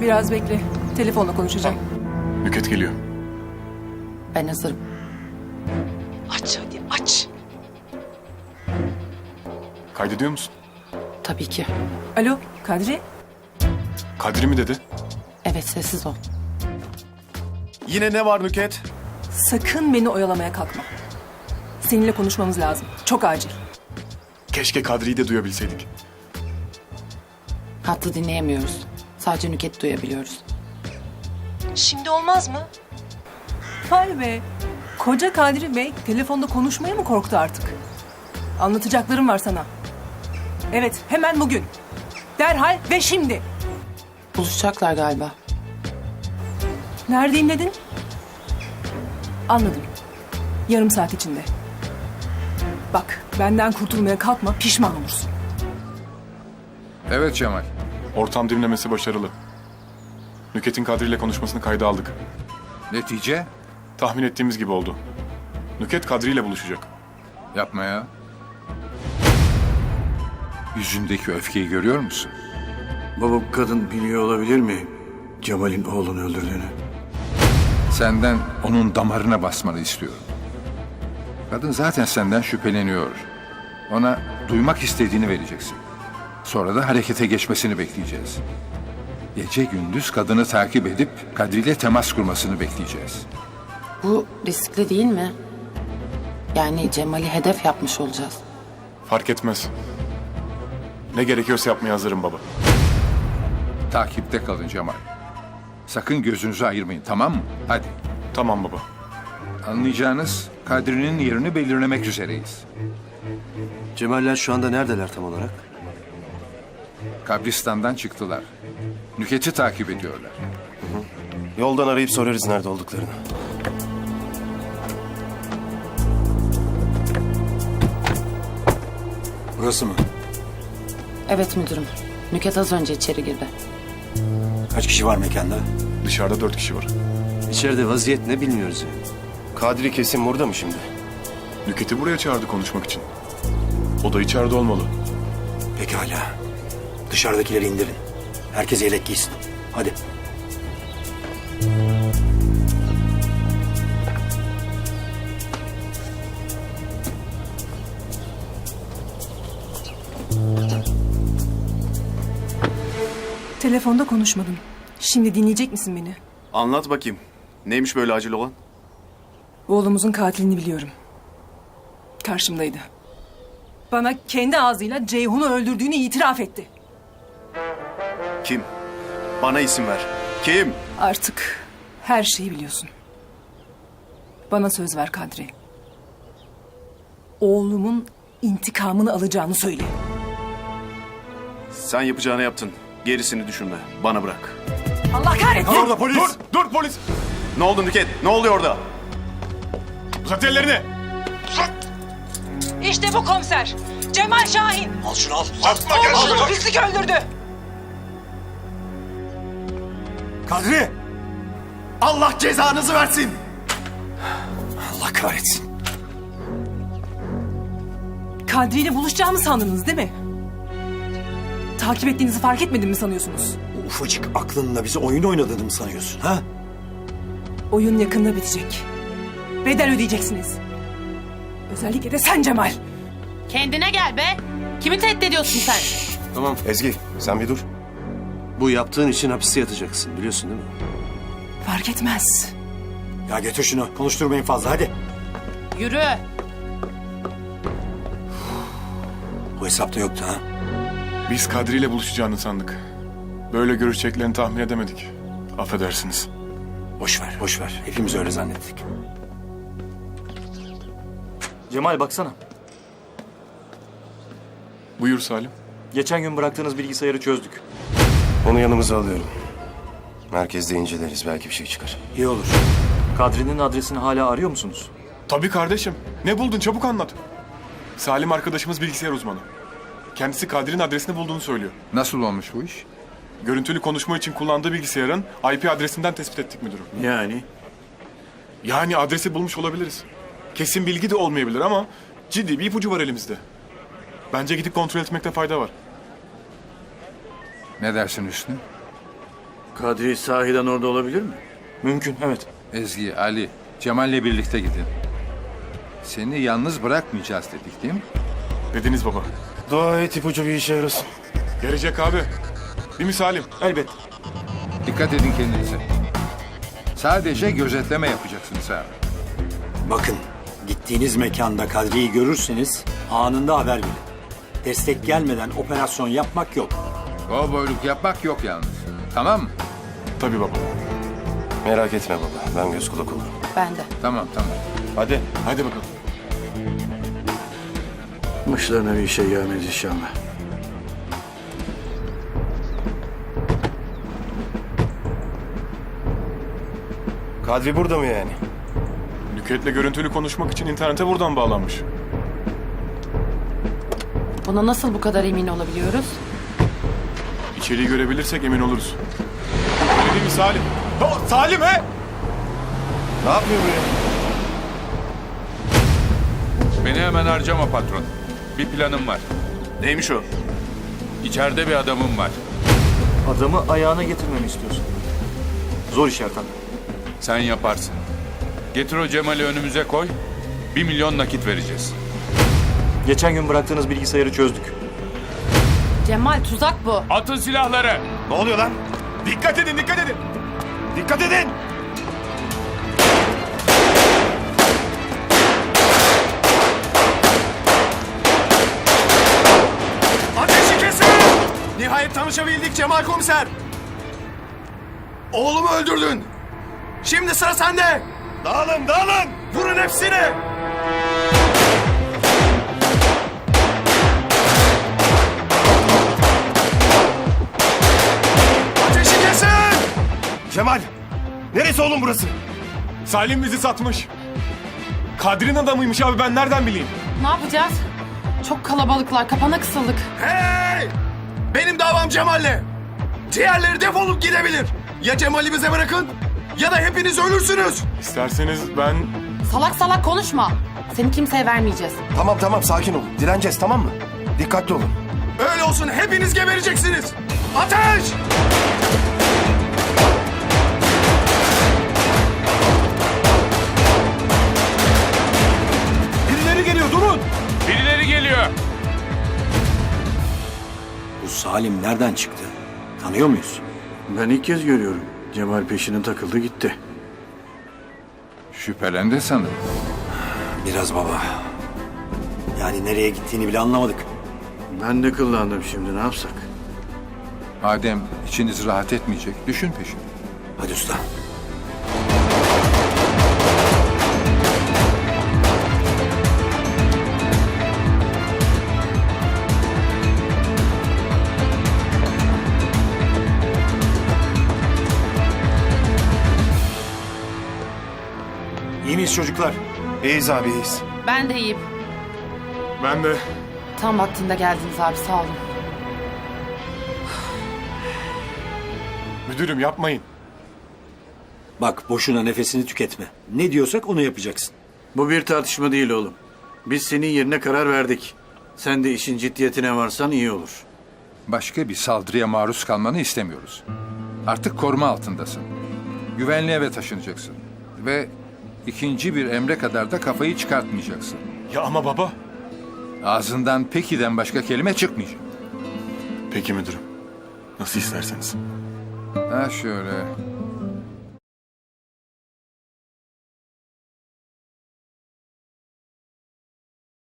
Biraz bekle. Telefonla konuşacağım. Nüket geliyor. Ben hazırım. Aç hadi aç. Kaydediyor musun? Tabii ki. Alo Kadri. Kadri mi dedi? Evet sessiz ol. Yine ne var Nüket? Sakın beni oyalamaya kalkma. Seninle konuşmamız lazım. Çok acil. Keşke Kadri'yi de duyabilseydik. Hattı dinleyemiyoruz. Sadece nüket duyabiliyoruz. Şimdi olmaz mı? Vay be. Koca Kadri Bey telefonda konuşmaya mı korktu artık? Anlatacaklarım var sana. Evet hemen bugün. Derhal ve şimdi. Buluşacaklar galiba. Neredeyim dedin? Anladım. Yarım saat içinde. Bak benden kurtulmaya kalkma pişman olursun. Evet Cemal. Ortam dinlemesi başarılı. Nüket'in Kadri ile konuşmasını kayda aldık. Netice? Tahmin ettiğimiz gibi oldu. Nüket Kadri ile buluşacak. Yapma ya. Yüzündeki öfkeyi görüyor musun? Baba bu kadın biliyor olabilir mi Cemal'in oğlunu öldürdüğünü? Senden onun damarına basmanı istiyorum. Kadın zaten senden şüpheleniyor. Ona duymak istediğini vereceksin. Sonra da harekete geçmesini bekleyeceğiz. Gece gündüz kadını takip edip Kadri ile temas kurmasını bekleyeceğiz. Bu riskli değil mi? Yani Cemal'i hedef yapmış olacağız. Fark etmez. Ne gerekiyorsa yapmaya hazırım baba. Takipte kalın Cemal. Sakın gözünüzü ayırmayın tamam mı? Hadi. Tamam baba. Anlayacağınız Kadri'nin yerini belirlemek üzereyiz. Cemaller şu anda neredeler tam olarak? Kabristan'dan çıktılar. Nüket'i takip ediyorlar. Yoldan arayıp sorarız nerede olduklarını. Burası mı? Evet müdürüm. Nüket az önce içeri girdi. Kaç kişi var mekanda? Dışarıda dört kişi var. İçeride vaziyet ne bilmiyoruz yani. Kadri kesin burada mı şimdi? Nüket'i buraya çağırdı konuşmak için. O da içeride olmalı. Pekala. Dışarıdakileri indirin. Herkes yelek giysin. Hadi. Telefonda konuşmadım. Şimdi dinleyecek misin beni? Anlat bakayım. Neymiş böyle acil olan? Oğlumuzun katilini biliyorum. Karşımdaydı. Bana kendi ağzıyla Ceyhun'u öldürdüğünü itiraf etti. Kim? Bana isim ver. Kim? Artık her şeyi biliyorsun. Bana söz ver Kadri. Oğlumun intikamını alacağını söyle. Sen yapacağını yaptın. Gerisini düşünme. Bana bırak. Allah kahretsin! polis! Dur! Dur polis! Ne oldu Nüket? Ne oluyor orada? Uzat ellerini! İşte bu komiser. Cemal Şahin. Al şunu al. Oğlumu pislik öldürdü. Kadri! Allah cezanızı versin! Allah kahretsin. Kadri ile buluşacağımı sandınız değil mi? Takip ettiğinizi fark etmedim mi sanıyorsunuz? O ufacık aklınla bize oyun oynadığını mı sanıyorsun ha? Oyun yakında bitecek. Bedel ödeyeceksiniz. Özellikle de sen Cemal. Kendine gel be. Kimi tehdit ediyorsun sen? Tamam. Ezgi sen bir dur. Bu yaptığın için hapiste yatacaksın biliyorsun değil mi? Fark etmez. Ya getir şunu. Konuşturmayın fazla hadi. Yürü. Bu hesapta yoktu ha. Biz Kadri ile buluşacağını sandık. Böyle görüşeceklerini tahmin edemedik. Affedersiniz. Boş ver, boş ver. Hepimiz öyle zannettik. Cemal baksana. Buyur Salim. Geçen gün bıraktığınız bilgisayarı çözdük. Onu yanımıza alıyorum. Merkezde inceleriz. Belki bir şey çıkar. İyi olur. Kadri'nin adresini hala arıyor musunuz? Tabii kardeşim. Ne buldun çabuk anlat. Salim arkadaşımız bilgisayar uzmanı. Kendisi Kadri'nin adresini bulduğunu söylüyor. Nasıl olmuş bu iş? Görüntülü konuşma için kullandığı bilgisayarın IP adresinden tespit ettik müdürüm. Yani? Yani adresi bulmuş olabiliriz. Kesin bilgi de olmayabilir ama ciddi bir ipucu var elimizde. Bence gidip kontrol etmekte fayda var. Ne dersin Hüsnü? Kadri sahiden orada olabilir mi? Mümkün, evet. Ezgi, Ali, Cemal'le birlikte gidin. Seni yalnız bırakmayacağız dedik değil mi? Dediniz baba. Dua et ipucu bir işe yarasın. Gelecek abi. Bir misalim. Elbet. Dikkat edin kendinize. Sadece gözetleme yapacaksınız ha. Bakın gittiğiniz mekanda Kadri'yi görürseniz anında haber verin. Destek gelmeden operasyon yapmak yok. O boyluk yapmak yok yalnız. Tamam mı? Tabii baba. Merak etme baba. Ben göz kulak olurum. Ben de. Tamam tamam. Hadi. Hadi bakalım. Başlarına bir şey gelmez inşallah. Kadri burada mı yani? Nükhet'le görüntülü konuşmak için internete buradan bağlanmış. Buna nasıl bu kadar emin olabiliyoruz? İçeriği görebilirsek emin oluruz. Öyle değil mi Salim? Ha, Salim he! Ne yapıyor bu ya? Beni hemen harcama patron. Bir planım var. Neymiş o? İçeride bir adamım var. Adamı ayağına getirmemi istiyorsun. Zor iş Erkan. Sen yaparsın. Getir o Cemal'i önümüze koy. Bir milyon nakit vereceğiz. Geçen gün bıraktığınız bilgisayarı çözdük. Cemal tuzak bu. Atın silahları. Ne oluyor lan? Dikkat edin, dikkat edin! Dikkat edin! Ateşi kesin! Nihayet tanışabildik Cemal Komiser. Oğlumu öldürdün. Şimdi sıra sende. Dağılın, dağılın! Vurun hepsini. Cemal! Neresi oğlum burası? Salim bizi satmış. Kadri'nin adamıymış abi ben nereden bileyim? Ne yapacağız? Çok kalabalıklar. Kapana kısıldık. Hey! Benim davam Cemal'le. Diğerleri defolup gidebilir. Ya Cemal'i bize bırakın ya da hepiniz ölürsünüz. İsterseniz ben... Salak salak konuşma. Seni kimseye vermeyeceğiz. Tamam tamam sakin olun. Direneceğiz tamam mı? Dikkatli olun. Öyle olsun hepiniz gebereceksiniz. Ateş! Salim nereden çıktı? Tanıyor muyuz? Ben ilk kez görüyorum. Cemal peşine takıldı gitti. Şüphelendi sanırım. Biraz baba. Yani nereye gittiğini bile anlamadık. Ben de kıllandım şimdi ne yapsak? Adem içiniz rahat etmeyecek. Düşün peşini. Hadi usta. İyi miyiz çocuklar? İyiyiz abi iyiyiz. Ben de iyiyim. Ben de... Tam vaktinde geldiniz abi sağ olun. Müdürüm yapmayın. Bak boşuna nefesini tüketme. Ne diyorsak onu yapacaksın. Bu bir tartışma değil oğlum. Biz senin yerine karar verdik. Sen de işin ciddiyetine varsan iyi olur. Başka bir saldırıya maruz kalmanı istemiyoruz. Artık koruma altındasın. Güvenli eve taşınacaksın. Ve ikinci bir emre kadar da kafayı çıkartmayacaksın. Ya ama baba. Ağzından peki'den başka kelime çıkmayacak. Peki müdürüm. Nasıl isterseniz. Ha şöyle.